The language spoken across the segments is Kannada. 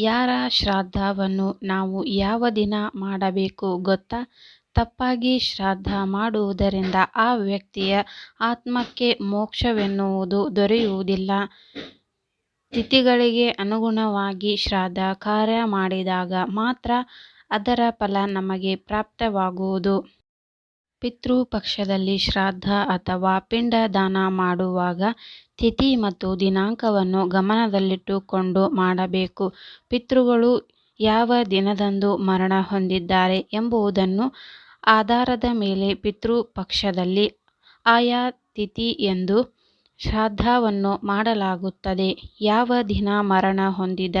ಯಾರ ಶ್ರಾದ್ದವನ್ನು ನಾವು ಯಾವ ದಿನ ಮಾಡಬೇಕು ಗೊತ್ತಾ? ತಪ್ಪಾಗಿ ಶ್ರಾದ್ದ ಮಾಡುವುದರಿಂದ ಆ ವ್ಯಕ್ತಿಯ ಆತ್ಮಕ್ಕೆ ಮೋಕ್ಷವೆನ್ನುವುದು ದೊರೆಯುವುದಿಲ್ಲ. ತಿಥಿಗಳಿಗೆ ಅನುಗುಣವಾಗಿ ಶ್ರಾದ್ದ ಕಾರ್ಯ ಮಾಡಿದಾಗ ಮಾತ್ರ ಅದರ ಫಲ ನಮಗೆ ಪ್ರಾಪ್ತವಾಗುವುದು. ಪಿತೃಪಕ್ಷದಲ್ಲಿ ಶ್ರಾದ್ದ ಅಥವಾ ಪಿಂಡ ದಾನ ಮಾಡುವಾಗ ತಿಥಿ ಮತ್ತು ದಿನಾಂಕವನ್ನು ಗಮನದಲ್ಲಿಟ್ಟುಕೊಂಡು ಮಾಡಬೇಕು. ಪಿತೃಗಳು ಯಾವ ದಿನದಂದು ಮರಣ ಹೊಂದಿದ್ದಾರೆ ಎಂಬುದನ್ನು ಆಧಾರದ ಮೇಲೆ ಪಿತೃಪಕ್ಷದಲ್ಲಿ ಆಯಾ ತಿಥಿಯಂದು ಶ್ರಾದ್ದವನ್ನು ಮಾಡಲಾಗುತ್ತದೆ. ಯಾವ ದಿನ ಮರಣ ಹೊಂದಿದ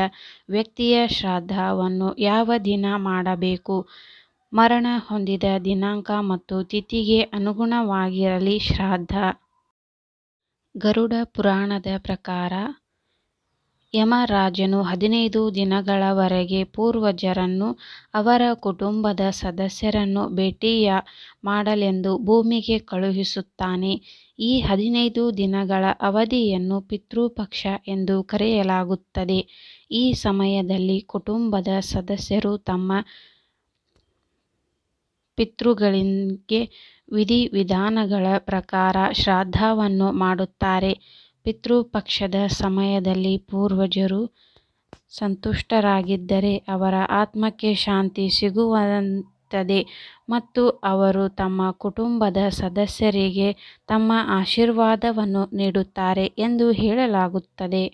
ವ್ಯಕ್ತಿಯ ಶ್ರಾದ್ದವನ್ನು ಯಾವ ದಿನ ಮಾಡಬೇಕು? ಮರಣ ಹೊಂದಿದ ದಿನಾಂಕ ಮತ್ತು ತಿಥಿಗೆ ಅನುಗುಣವಾಗಿರಲಿ ಶ್ರಾದ್ದ. ಗರುಡ ಪುರಾಣದ ಪ್ರಕಾರ, ಯಮರಾಜನು ಹದಿನೈದು ದಿನಗಳವರೆಗೆ ಪೂರ್ವಜರನ್ನು, ಅವರ ಕುಟುಂಬದ ಸದಸ್ಯರನ್ನು ಭೇಟಿಯ ಮಾಡಲೆಂದು ಭೂಮಿಗೆ ಕಳುಹಿಸುತ್ತಾನೆ. ಈ ಹದಿನೈದು ದಿನಗಳ ಅವಧಿಯನ್ನು ಪಿತೃಪಕ್ಷ ಎಂದು ಕರೆಯಲಾಗುತ್ತದೆ. ಈ ಸಮಯದಲ್ಲಿ ಕುಟುಂಬದ ಸದಸ್ಯರು ತಮ್ಮ ಪಿತೃಗಳಿಗೆ ವಿಧಿ-ವಿಧಾನಗಳ ಪ್ರಕಾರ ಶ್ರಾದ್ದವನ್ನು ಮಾಡುತ್ತಾರೆ. ಪಿತೃಪಕ್ಷದ ಸಮಯದಲ್ಲಿ ಪೂರ್ವಜರು ಸಂತುಷ್ಟರಾಗಿದ್ದರೆ ಅವರ ಆತ್ಮಕ್ಕೆ ಶಾಂತಿ ಸಿಗುವಂತದೆ ಮತ್ತು ಅವರು ತಮ್ಮ ಕುಟುಂಬದ ಸದಸ್ಯರಿಗೆ ತಮ್ಮ ಆಶೀರ್ವಾದವನ್ನು ನೀಡುತ್ತಾರೆ ಎಂದು ಹೇಳಲಾಗುತ್ತದೆ.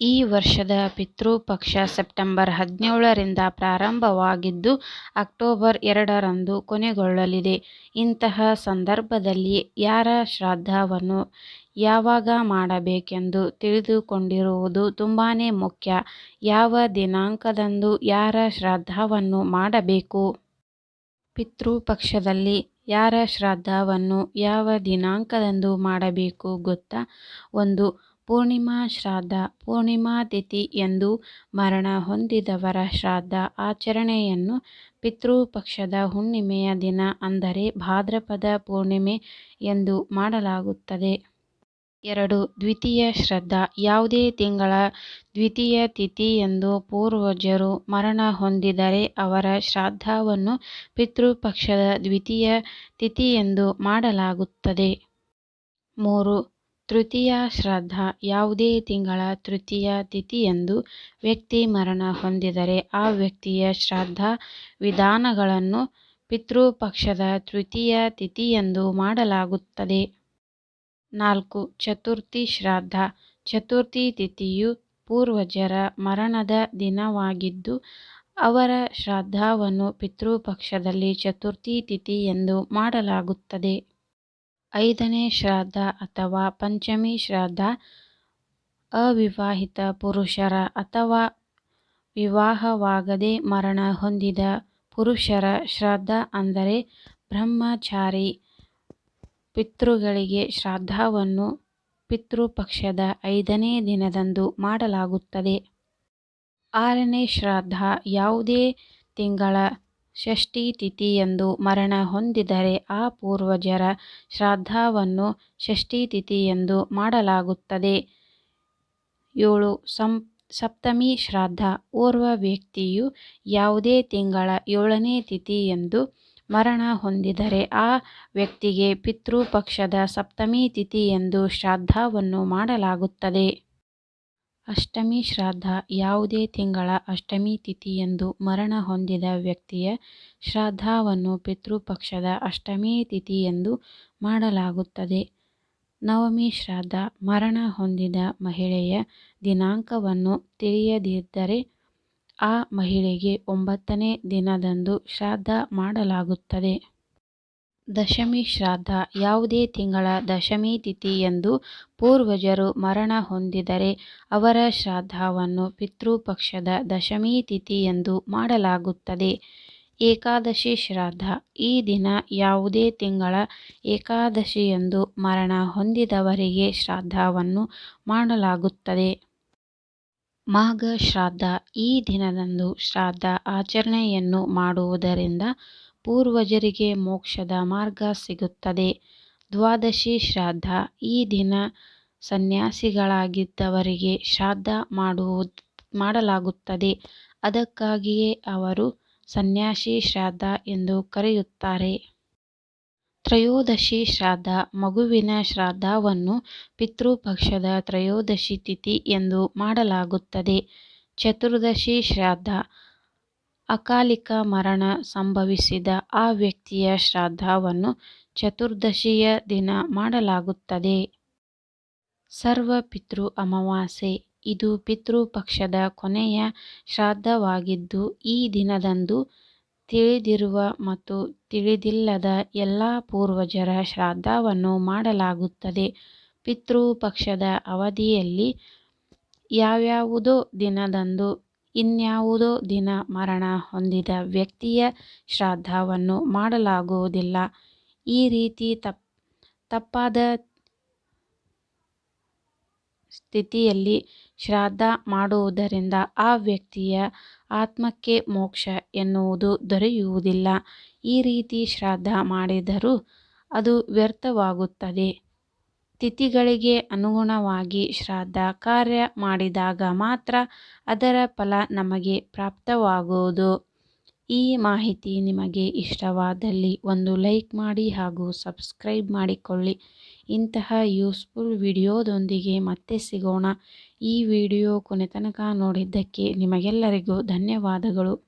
ಈ ವರ್ಷದ ಪಿತೃಪಕ್ಷ ಸೆಪ್ಟೆಂಬರ್ ಹದಿನೇಳರಿಂದ ಪ್ರಾರಂಭವಾಗಿದ್ದು ಅಕ್ಟೋಬರ್ ಎರಡರಂದು ಕೊನೆಗೊಳ್ಳಲಿದೆ. ಇಂತಹ ಸಂದರ್ಭದಲ್ಲಿ ಯಾರ ಶ್ರಾದ್ದವನ್ನು ಯಾವಾಗ ಮಾಡಬೇಕೆಂದು ತಿಳಿದುಕೊಂಡಿರುವುದು ತುಂಬಾನೇ ಮುಖ್ಯ. ಯಾವ ದಿನಾಂಕದಂದು ಯಾರ ಶ್ರಾದ್ದವನ್ನು ಮಾಡಬೇಕು? ಪಿತೃಪಕ್ಷದಲ್ಲಿ ಯಾರ ಶ್ರಾದ್ದವನ್ನು ಯಾವ ದಿನಾಂಕದಂದು ಮಾಡಬೇಕು ಗೊತ್ತಾ? ಒಂದು ಪೂರ್ಣಿಮಾ ಶ್ರಾದ್ದ. ಪೂರ್ಣಿಮಾ ತಿಥಿ ಎಂದು ಮರಣ ಹೊಂದಿದವರ ಶ್ರಾದ್ದ ಆಚರಣೆಯನ್ನು ಪಿತೃಪಕ್ಷದ ಹುಣ್ಣಿಮೆಯ ದಿನ ಅಂದರೆ ಭಾದ್ರಪದ ಪೂರ್ಣಿಮೆ ಎಂದು ಮಾಡಲಾಗುತ್ತದೆ. ಎರಡು, ದ್ವಿತೀಯ ಶ್ರದ್ಧಾ ಯಾವುದೇ ತಿಂಗಳ ದ್ವಿತೀಯ ತಿಥಿ ಎಂದು ಪೂರ್ವಜರು ಮರಣ ಹೊಂದಿದರೆ ಅವರ ಶ್ರಾದ್ದವನ್ನು ಪಿತೃಪಕ್ಷದ ದ್ವಿತೀಯ ತಿಥಿ ಎಂದು ಮಾಡಲಾಗುತ್ತದೆ. ಮೂರು ತೃತೀಯ ಶ್ರಾದ್ದ. ಯಾವುದೇ ತಿಂಗಳ ತೃತೀಯ ತಿಥಿಯಂದು ವ್ಯಕ್ತಿ ಮರಣ ಹೊಂದಿದರೆ ಆ ವ್ಯಕ್ತಿಯ ಶ್ರಾದ್ದ ವಿಧಾನಗಳನ್ನು ಪಿತೃಪಕ್ಷದ ತೃತೀಯ ತಿಥಿಯಂದು ಮಾಡಲಾಗುತ್ತದೆ. ನಾಲ್ಕು ಚತುರ್ಥಿ ಶ್ರಾದ್ದ. ಚತುರ್ಥಿ ತಿಥಿಯು ಪೂರ್ವಜರ ಮರಣದ ದಿನವಾಗಿದ್ದು, ಅವರ ಶ್ರಾದ್ದವನ್ನು ಪಿತೃಪಕ್ಷದಲ್ಲಿ ಚತುರ್ಥಿ ತಿಥಿಯಂದು ಮಾಡಲಾಗುತ್ತದೆ. ಐದನೇ ಶ್ರಾದ್ದ ಅಥವಾ ಪಂಚಮಿ ಶ್ರಾದ್ದ. ಅವಿವಾಹಿತ ಪುರುಷರ ಅಥವಾ ವಿವಾಹವಾಗದೆ ಮರಣ ಹೊಂದಿದ ಪುರುಷರ ಶ್ರಾದ್ದ ಅಂದರೆ ಬ್ರಹ್ಮಚಾರಿ ಪಿತೃಗಳಿಗೆ ಶ್ರಾದ್ದವನ್ನು ಪಿತೃಪಕ್ಷದ ಐದನೇ ದಿನದಂದು ಮಾಡಲಾಗುತ್ತದೆ. ಆರನೇ ಶ್ರಾದ್ದ. ಯಾವುದೇ ತಿಂಗಳ ಷಷ್ಠಿ ತಿಥಿಯಂದು ಮರಣ ಹೊಂದಿದರೆ ಆ ಪೂರ್ವಜರ ಶ್ರಾದ್ದವನ್ನು ಷಷ್ಠಿ ತಿಥಿಯಂದು ಮಾಡಲಾಗುತ್ತದೆ. ಏಳು ಸಪ್ತಮಿ ಶ್ರಾದ್ದ. ಓರ್ವ ವ್ಯಕ್ತಿಯು ಯಾವುದೇ ತಿಂಗಳ ಏಳನೇ ತಿಥಿಯಂದು ಮರಣ ಹೊಂದಿದರೆ ಆ ವ್ಯಕ್ತಿಗೆ ಪಿತೃಪಕ್ಷದ ಸಪ್ತಮಿ ತಿಥಿಯಂದು ಶ್ರಾದ್ದವನ್ನು ಮಾಡಲಾಗುತ್ತದೆ. ಅಷ್ಟಮಿ ಶ್ರಾದ್ಧ ಯಾವುದೇ ತಿಂಗಳ ಅಷ್ಟಮಿ ತಿಥಿಯಂದು ಮರಣ ಹೊಂದಿದ ವ್ಯಕ್ತಿಯ ಶ್ರಾದ್ಧವನ್ನು ಪಿತೃಪಕ್ಷದ ಅಷ್ಟಮಿ ತಿಥಿಯಂದು ಮಾಡಲಾಗುತ್ತದೆ. ನವಮಿ ಶ್ರಾದ್ಧ ಮರಣ ಹೊಂದಿದ ಮಹಿಳೆಯ ದಿನಾಂಕವನ್ನು ತಿಳಿಯದಿದ್ದರೆ ಆ ಮಹಿಳೆಗೆ ಒಂಬತ್ತನೇ ದಿನದಂದು ಶ್ರಾದ್ಧ ಮಾಡಲಾಗುತ್ತದೆ. ದಶಮಿ ಶ್ರಾದ್ಧ ಯಾವುದೇ ತಿಂಗಳ ದಶಮಿ ತಿಥಿಯಂದು ಪೂರ್ವಜರು ಮರಣ ಹೊಂದಿದರೆ ಅವರ ಶ್ರಾದ್ದವನ್ನು ಪಿತೃಪಕ್ಷದ ದಶಮಿ ತಿಥಿಯಂದು ಮಾಡಲಾಗುತ್ತದೆ. ಏಕಾದಶಿ ಶ್ರಾದ್ದ. ಈ ದಿನ ಯಾವುದೇ ತಿಂಗಳ ಏಕಾದಶಿಯಂದು ಮರಣ ಹೊಂದಿದವರಿಗೆ ಶ್ರಾದ್ದವನ್ನು ಮಾಡಲಾಗುತ್ತದೆ. ಮಾಘ ಶ್ರಾದ್ದ. ಈ ದಿನದಂದು ಶ್ರಾದ್ದ ಆಚರಣೆಯನ್ನು ಮಾಡುವುದರಿಂದ ಪೂರ್ವಜರಿಗೆ ಮೋಕ್ಷದ ಮಾರ್ಗ ಸಿಗುತ್ತದೆ. ದ್ವಾದಶಿ ಶ್ರಾದ್ದ. ಈ ದಿನ ಸನ್ಯಾಸಿಗಳಾಗಿದ್ದವರಿಗೆ ಶ್ರಾದ್ದ ಮಾಡುವುದು, ಮಾಡಲಾಗುತ್ತದೆ ಅದಕ್ಕಾಗಿಯೇ ಅವರು ಸನ್ಯಾಸಿ ಶ್ರಾದ್ದ ಎಂದು ಕರೆಯುತ್ತಾರೆ. ತ್ರಯೋದಶಿ ಶ್ರಾದ್ದ ಮಗುವಿನ ಶ್ರಾದ್ದವನ್ನು ಪಿತೃಪಕ್ಷದ ತ್ರಯೋದಶಿ ತಿಥಿ ಎಂದು ಮಾಡಲಾಗುತ್ತದೆ. ಚತುರ್ದಶಿ ಶ್ರಾದ್ದ ಅಕಾಲಿಕ ಮರಣ ಸಂಭವಿಸಿದ ಆ ವ್ಯಕ್ತಿಯ ಶ್ರಾದ್ದವನ್ನು ಚತುರ್ದಶಿಯ ದಿನ ಮಾಡಲಾಗುತ್ತದೆ. ಸರ್ವ ಪಿತೃ ಅಮಾವಾಸ್ಯೆ ಇದು ಪಿತೃಪಕ್ಷದ ಕೊನೆಯ ಶ್ರಾದ್ದವಾಗಿದ್ದು, ಈ ದಿನದಂದು ತಿಳಿದಿರುವ ಮತ್ತು ತಿಳಿದಿಲ್ಲದ ಎಲ್ಲಾ ಪೂರ್ವಜರ ಶ್ರಾದ್ದವನ್ನು ಮಾಡಲಾಗುತ್ತದೆ. ಪಿತೃಪಕ್ಷದ ಅವಧಿಯಲ್ಲಿ ಯಾವ್ಯಾವುದೋ ದಿನದಂದು ಇನ್ಯಾವುದೋ ದಿನ ಮರಣ ಹೊಂದಿದ ವ್ಯಕ್ತಿಯ ಶ್ರಾದ್ದವನ್ನು ಮಾಡಲಾಗುವುದಿಲ್ಲ. ಈ ರೀತಿ ತಪ್, ತಪ್ಪಾದ ಸ್ಥಿತಿಯಲ್ಲಿ ಶ್ರಾದ್ದ ಮಾಡುವುದರಿಂದ ಆ ವ್ಯಕ್ತಿಯ ಆತ್ಮಕ್ಕೆ ಮೋಕ್ಷ ಎನ್ನುವುದು ದೊರೆಯುವುದಿಲ್ಲ. ಈ ರೀತಿ ಶ್ರಾದ್ದ ಮಾಡಿದರೂ ಅದು ವ್ಯರ್ಥವಾಗುತ್ತದೆ. ತಿಥಿಗಳಿಗೆ ಅನುಗುಣವಾಗಿ ಶ್ರಾದ್ದ ಕಾರ್ಯ ಮಾಡಿದಾಗ ಮಾತ್ರ ಅದರ ಫಲ ನಮಗೆ ಪ್ರಾಪ್ತವಾಗುವುದು. ಈ ಮಾಹಿತಿ ನಿಮಗೆ ಇಷ್ಟವಾದಲ್ಲಿ ಒಂದು ಲೈಕ್ ಮಾಡಿ ಹಾಗೂ ಸಬ್ಸ್ಕ್ರೈಬ್ ಮಾಡಿಕೊಳ್ಳಿ. ಇಂತಹ ಯೂಸ್ಫುಲ್ ವಿಡಿಯೋದೊಂದಿಗೆ ಮತ್ತೆ ಸಿಗೋಣ. ಈ ವಿಡಿಯೋ ಕೊನೆತನಕ ನೋಡಿದ್ದಕ್ಕೆ ನಿಮಗೆಲ್ಲರಿಗೂ ಧನ್ಯವಾದಗಳು.